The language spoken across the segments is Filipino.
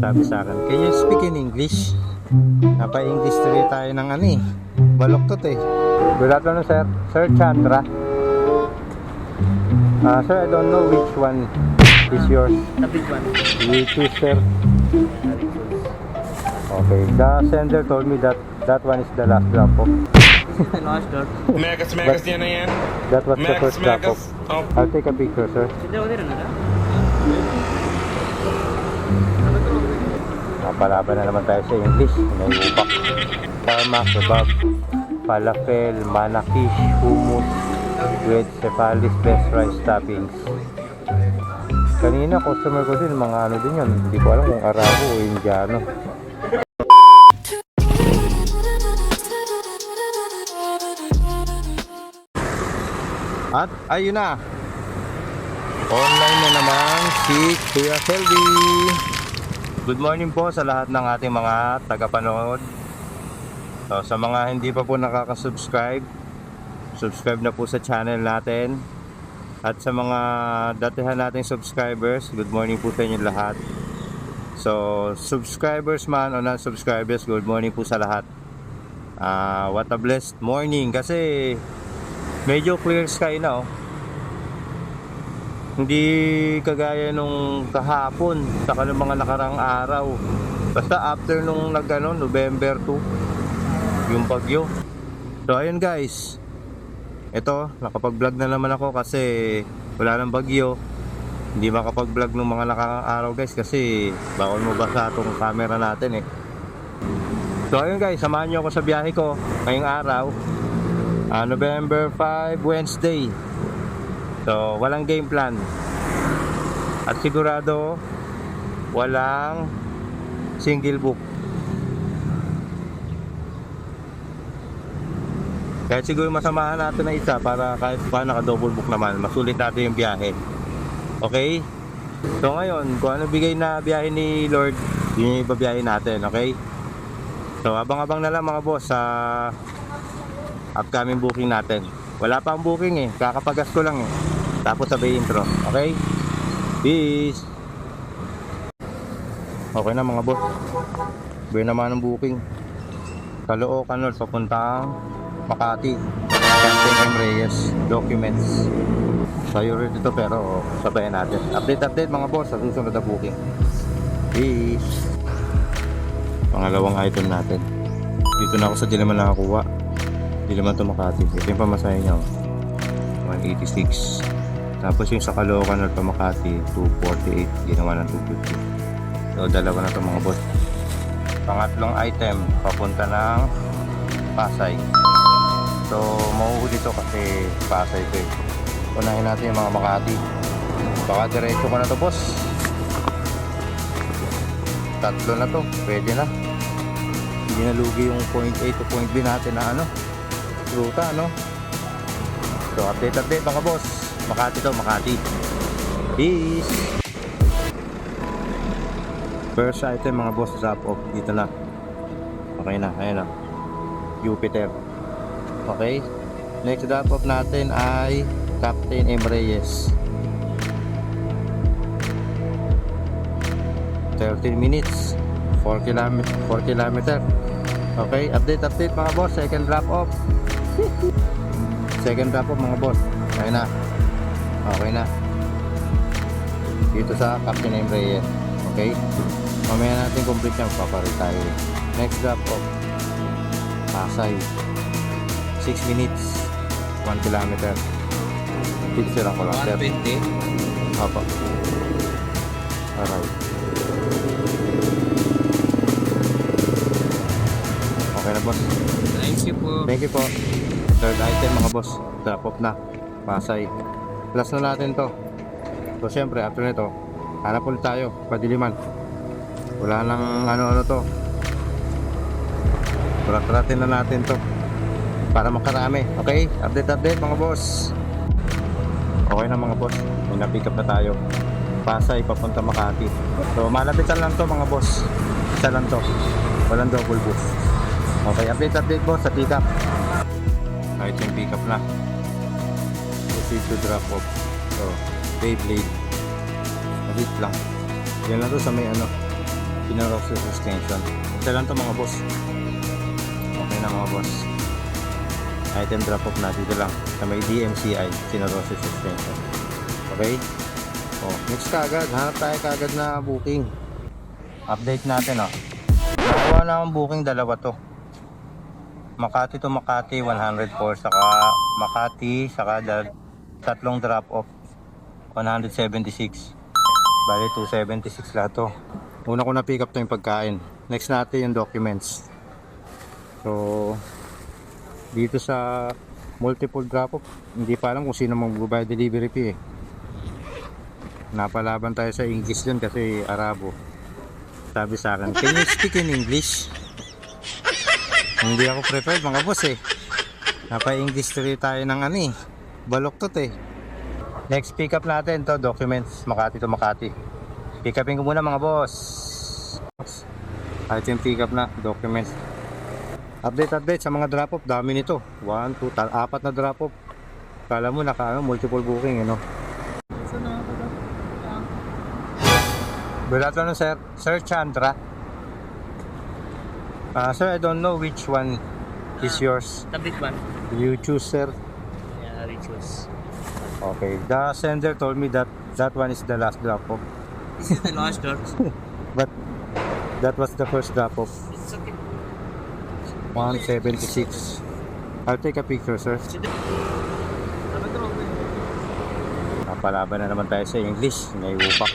Sabi sa akin, can you speak in English? Napa-English tuloy tayo ng ano eh. Baloktot eh. Good afternoon, sir. Sir Chandra. Ah, sir, I don't know which one is yours. The big one. You choose, sir. Okay. The sender told me that that one is the last drop off. Megas, megas yan na yan. That was the Megas, first drop off. Oh, I'll take a picture, sir. Din na naman tayo sa English. May upak. Tarmac, kebab, falafel, manakish, hummus, with cephalic best rice toppings. Kanina, customer ko din, mga ano din yun. Hindi ko alam kung Arabo o Indiano. At ayun na. Online na naman si Kuya Selby. Good morning po sa lahat ng ating mga tagapanood. So, sa mga hindi pa po nakaka-subscribe, subscribe na po sa channel natin. At sa mga datihan nating subscribers, good morning po sa inyo lahat. So, subscribers man o non-subscribers, good morning po sa lahat. Ah, what a blessed morning kasi medyo clear sky na oh. Hindi kagaya nung kahapon, saka ng mga nakarang araw. Basta after nung nagano November 2, yung bagyo. So ayun guys. Ito, nakapag-vlog na naman ako kasi wala nang bagyo. Hindi makapag-vlog nung mga nakarang araw guys kasi bawal mo basa itong camera natin eh. So ayun guys, samahan nyo ako sa biyahe ko ngayong araw. Ah, November 5, Wednesday. So, walang game plan. At sigurado, walang single book. Kahit siguro masamahan natin na isa para kahit pa naka-double book naman, masulit natin yung biyahe. Okay? So ngayon, kung ano bigay na biyahe ni Lord, yun yung ibabiyahe natin, okay? So abang-abang na lang mga boss sa upcoming booking natin. Wala pa ang booking eh, kakapagas ko lang eh. Tapos sabay intro, okay? Peace! Okay na mga boss. Buhay naman ang booking. Caloocan North, papuntang Makati. Captain M. Reyes, documents. Sayo rin dito pero sabayan natin. Update update mga boss sa susunod na booking. Peace! Pangalawang item natin. Dito na ako sa Diliman nakakuha. Diliman to Makati. Ito yung pamasahe niya. oh. 186. Tapos yung sa Caloocan North to Makati, 248. Ginawa ng 250. So, dalawa na to mga boss. Pangatlong item, papunta ng Pasay. So, mauhuli to kasi Pasay to eh. Unahin natin yung mga Makati. Baka diretso ko na to boss. Tatlo na to, pwede na. Hindi na lugi yung point A to point B natin na ano, ruta ano. So, update update mga boss. Makati to, Makati. Peace! First item mga boss, drop off. Dito na. Okay na, ayan na. Jupiter. Okay. Next drop off natin ay Captain M. Reyes. 13 minutes. 4 km, 4 kilometer. Okay, update update mga boss. Second drop off. Second drop off mga boss. Okay na. Okay na. Dito sa Captain M. Reyes. Okay? Mamaya natin complete yan. Paparit tayo. Next drop off. Pasay. 6 minutes. 1 kilometer. Picture ako lang, sir. 120. Apa. Alright. Okay na, boss. Thank you po. Thank you po. Third item mga boss. Drop off na. Pasay. Last na natin to. So syempre after nito, hanap ulit tayo. Padiliman. Wala nang ano-ano to. Turat-turatin na natin to. Para makarami. Okay? Update update mga boss. Okay na mga boss. May na-pick up na tayo. Pasay papunta Makati. So malapitan lang to mga boss. Isa lang to. Walang double boost. Okay, update update boss sa pick up. Kahit yung pick up na. Proceed to drop off. So, Beyblade. Maliit lang. Yan lang to sa may ano, Pinarosses Extension. Ito lang to mga boss. Okay na mga boss. Item drop off na dito lang sa may DMCI Pinarosses Extension. Okay? Oh, next kagad. Hanap tayo kagad na booking. Update natin oh. Nakuha na akong booking dalawa to. Makati to Makati 104 saka Makati saka tatlong drop off 176 bali 276 lahat to. Una ko na pick up to yung pagkain. Next natin yung documents. So dito sa multiple drop off hindi pa alam kung sino magbabayad delivery fee eh. Napalaban tayo sa English dun kasi Arabo. Sabi sa akin can you speak in English hindi ako prepared mga boss eh. Napa-English tuloy tayo ng ano eh. Baloktot eh. Next pick up natin to documents Makati to Makati. Pick upin ko muna mga boss. At yung pick up na documents. Update update sa mga drop off. Dami nito. 1, 2, tal- apat na drop off. Kala mo naka ano, multiple booking ano. Good afternoon sir. Sir Chandra. Ah, sir, I don't know which one is yours. The big one. You choose, sir. Yeah, we choose. Okay. The sender told me that that one is the last drop off, This is the last door. but that was the first drop off. It's okay. 176. I'll take a picture, sir. Napalaban na naman tayo sa English. May upak.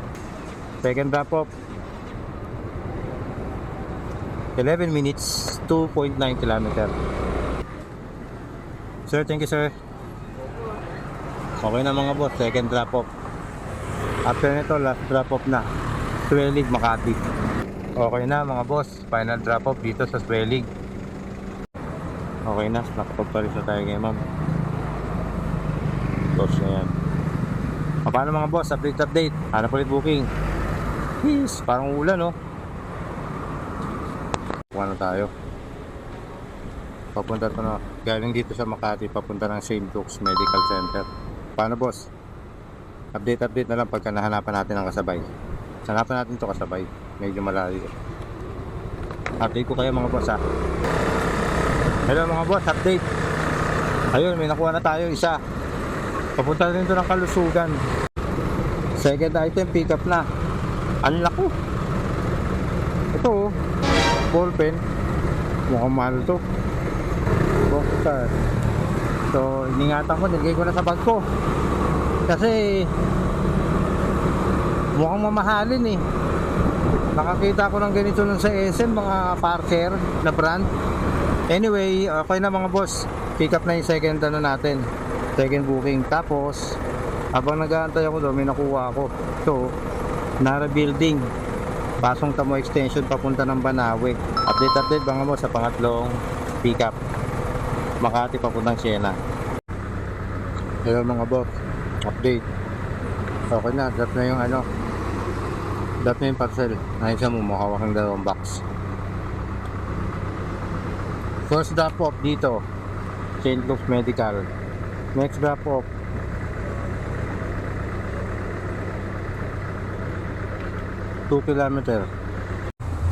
Second drop off. 11 minutes, 2.9 kilometer. Sir, thank you, sir. Okay na mga boss, second drop off. After nito, last drop off na. Swellig, Makati. Okay na mga boss, final drop off dito sa Swellig. Okay na, nakapagpalis na tayo kay ma'am. Close na yan. O, paano mga boss, update update. Hanap ulit booking. Yes, parang ulan no. Na tayo. Papunta to na. Galing dito sa Makati, papunta ng St. Luke's Medical Center. Paano boss? Update update na lang pagka nahanapan natin ang kasabay. Hanapan natin to kasabay. Medyo malayo. Update ko kayo mga boss ha. Hello mga boss, update. Ayun, may nakuha na tayo isa. Papunta rin to ng kalusugan. Second item, pick up na. Ang lako. Ito oh. Ball pen. Mukhang mahal to. Boxer. So, iningatan ko, nilagay ko na sa bag ko. Kasi, mukhang mamahalin eh. Nakakita ko ng ganito nun sa SM, mga Parker na brand. Anyway, okay na mga boss. Pick up na yung second ano natin. Second booking. Tapos, habang nag-aantay ako doon, may nakuha ako. So, Nara Building. Pasong Tamo Extension papunta ng Banawe. Update update mga boss sa pangatlong pick up. Makati papuntang Siena. Hello mga boss. Update. Okay na, drop na yung ano. Drop na yung parcel. Ayun siya mo, makawak ng dalawang box. First drop off dito. St. Luke's Medical. Next drop off. Two kilometer.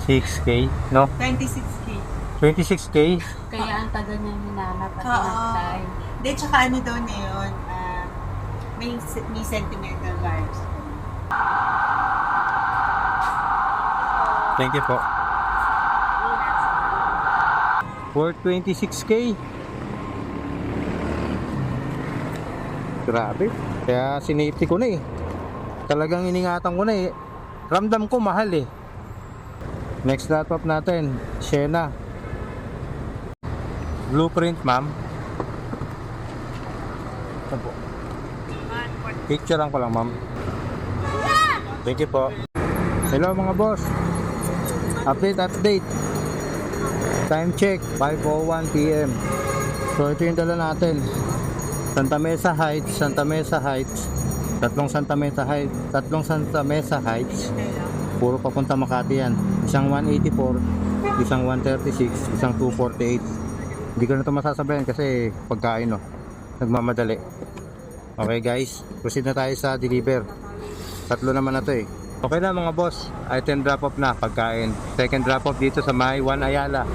6K, no? 26K. 26K? Kaya ang tagal niya hinanap at Oo. hinantay. Hindi, tsaka ano daw na yun, ah, may, may sentimental vibes. Thank you po. For 26K. Grabe. Kaya sinipti ko na eh. Talagang iningatan ko na eh. Ramdam ko mahal eh. Next laptop natin, Shena. Blueprint, ma'am. Ito. Picture lang ko lang, ma'am. Thank you po. Hello mga boss. Update, update. Time check, 5.01 p.m. So ito yung dala natin. Santa Mesa Heights, Santa Mesa Heights. Tatlong Santa Mesa Heights, tatlong Santa Mesa Heights. Puro papunta Makati yan. Isang 184, isang 136, isang 248. Hindi ko na ito masasabayan kasi pagkain no. Nagmamadali. Okay guys, proceed na tayo sa deliver. Tatlo naman na to eh. Okay na mga boss, item drop off na pagkain. Second drop off dito sa May 1 Ayala.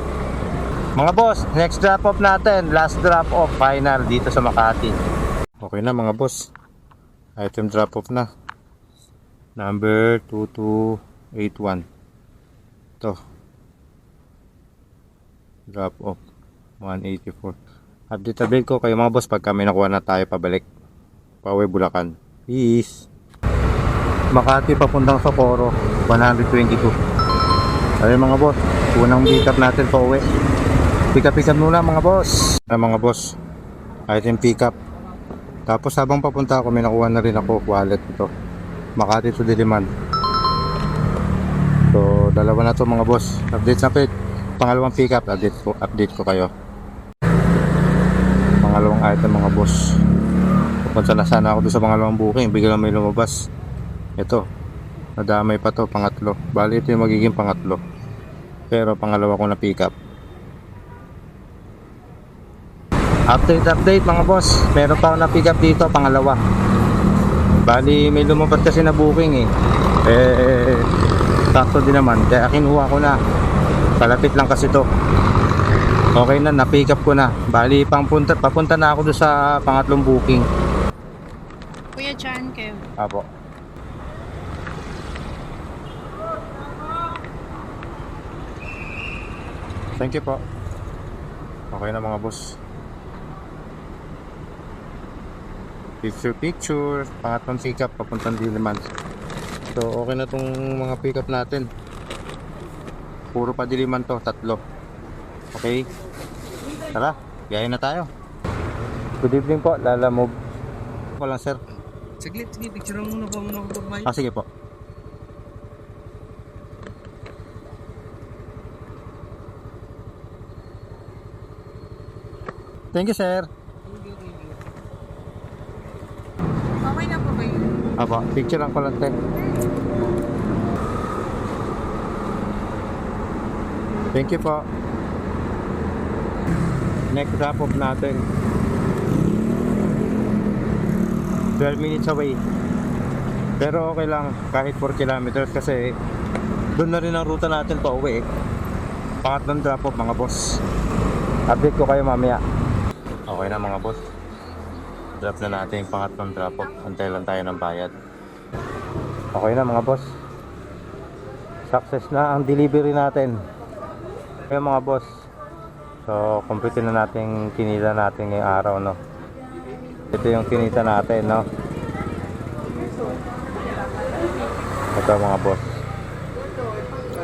Mga boss, next drop off natin, last drop off final dito sa Makati. Okay na mga boss. Item drop off na. Number 2281. Ito. Drop off 184. Update update ko kayo mga boss pag kami nakuha na tayo pabalik. Pauwi Bulacan. Peace. Makati papuntang Socorro 122 ayun mga boss unang pick up natin pa uwi pick up pick up muna mga boss ay mga boss item pick up tapos habang papunta ako may nakuha na rin ako wallet ito Makati to Diliman. So dalawa na to mga boss. Update na pit pangalawang pick up update ko, update ko kayo. Pangalawang item mga boss. Pupunta na sana ako doon sa pangalawang booking bigla may lumabas. Ito, nadamay pa to, pangatlo. Bali, ito yung magiging pangatlo. Pero pangalawa ko na pick up. Update, update mga boss. Meron pa ako na pick up dito, pangalawa. Bali, may lumabas kasi na booking eh. Eh, sakto din naman. Kaya kinuha ko na. Kalapit lang kasi to. Okay na, na-pick up ko na. Bali, pangpunta, papunta na ako doon sa pangatlong booking. Kuya Chan, Kev. Apo. Thank you po. Okay na mga boss. Picture picture. Pangatlong pick up papuntang Diliman. So okay na tong mga pick up natin. Puro pa Diliman to, tatlo. Okay. Tara, biyahe na tayo. Good evening po, Lala Move. Ako lang sir. Saglit, sige, picture muna po muna pagmay. Ah, sige po. Thank you, sir. Okay na po ba yun? Apo, picture lang ko lang, te. Thank you po. Next drop off natin. 12 minutes away. Pero okay lang kahit 4 kilometers kasi doon na rin ang ruta natin pa uwi. eh. Pangatlong drop off mga boss. Update ko kayo mamaya. Okay na mga boss. Drop na natin yung pangatlong drop off. Antay lang tayo ng bayad. Okay na mga boss. Success na ang delivery natin. Kaya mga boss. So, complete na natin kinita natin ngayong araw, no? Ito yung kinita natin, no? Ito mga boss.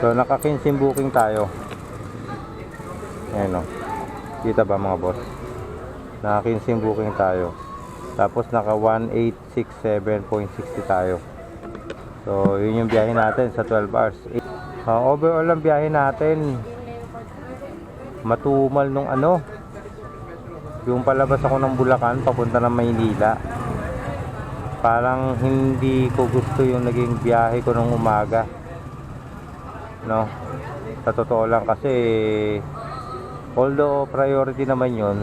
So, naka 15 booking tayo. Ayan, no? Kita ba mga boss? Naka 15 booking tayo. Tapos naka 1867.60 tayo. So, yun yung biyahe natin sa 12 hours. Uh, overall ang biyahe natin matumal nung ano yung palabas ako ng Bulacan papunta ng Maynila parang hindi ko gusto yung naging biyahe ko nung umaga no sa totoo lang kasi although priority naman yun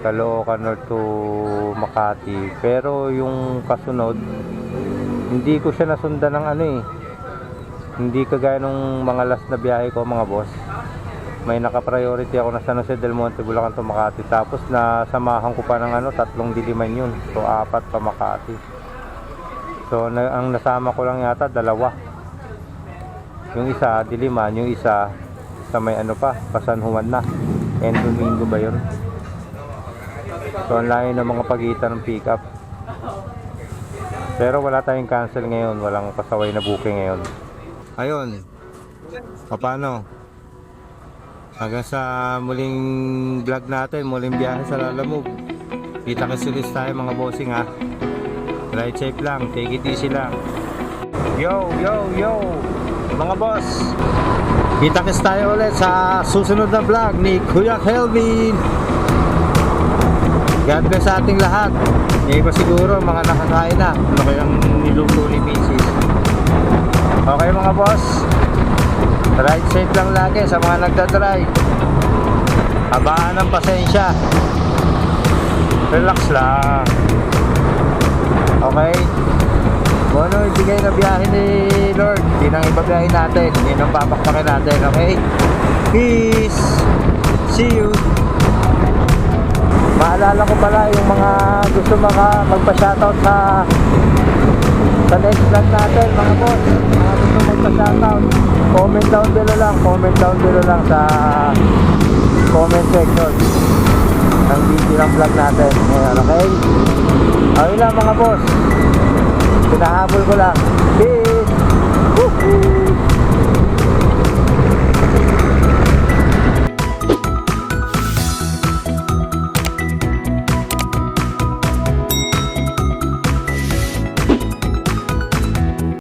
Caloocan or to Makati pero yung kasunod hindi ko siya nasundan ng ano eh hindi kagaya nung mga last na biyahe ko mga boss may naka-priority ako na San Jose del Monte, Bulacan to Makati. Tapos nasamahan ko pa ng ano, tatlong diliman yun. So apat pa Makati. So na, ang nasama ko lang yata dalawa. Yung isa diliman, yung isa sa may ano pa, Pasan Juan na. And Domingo ba yun? So ang layo ng mga pagitan ng pick up. Pero wala tayong cancel ngayon, walang pasaway na booking ngayon. Ayun. Paano? Hanggang sa muling vlog natin, muling biyahe sa Lalamove. Kita kasulis tayo mga bossing ha. Ride safe lang, take it easy lang. Yo, yo, yo! Mga boss! Kita kits tayo ulit sa susunod na vlog ni Kuya Kelvin. God bless sa ating lahat. Yung iba siguro mga nakakain na. Ano kayang niluto ni Mrs. Okay mga boss. Ride safe lang lagi sa mga nagdadrive. Habaan ng pasensya. Relax lang. Okay? Kung ano ibigay na biyahe ni Lord, yun ang ibabiyahe natin. Yun ang papakpakin natin, okay? Peace! See you! Maalala ko pala yung mga gusto maka magpa-shoutout sa sa next vlog natin mga boss. Mga gusto magpa-shoutout. Comment down below lang. Comment down below lang sa comment section ng video ng vlog natin. Ngayon, okay? Okay lang mga boss. Pinahabol ko lang. Peace!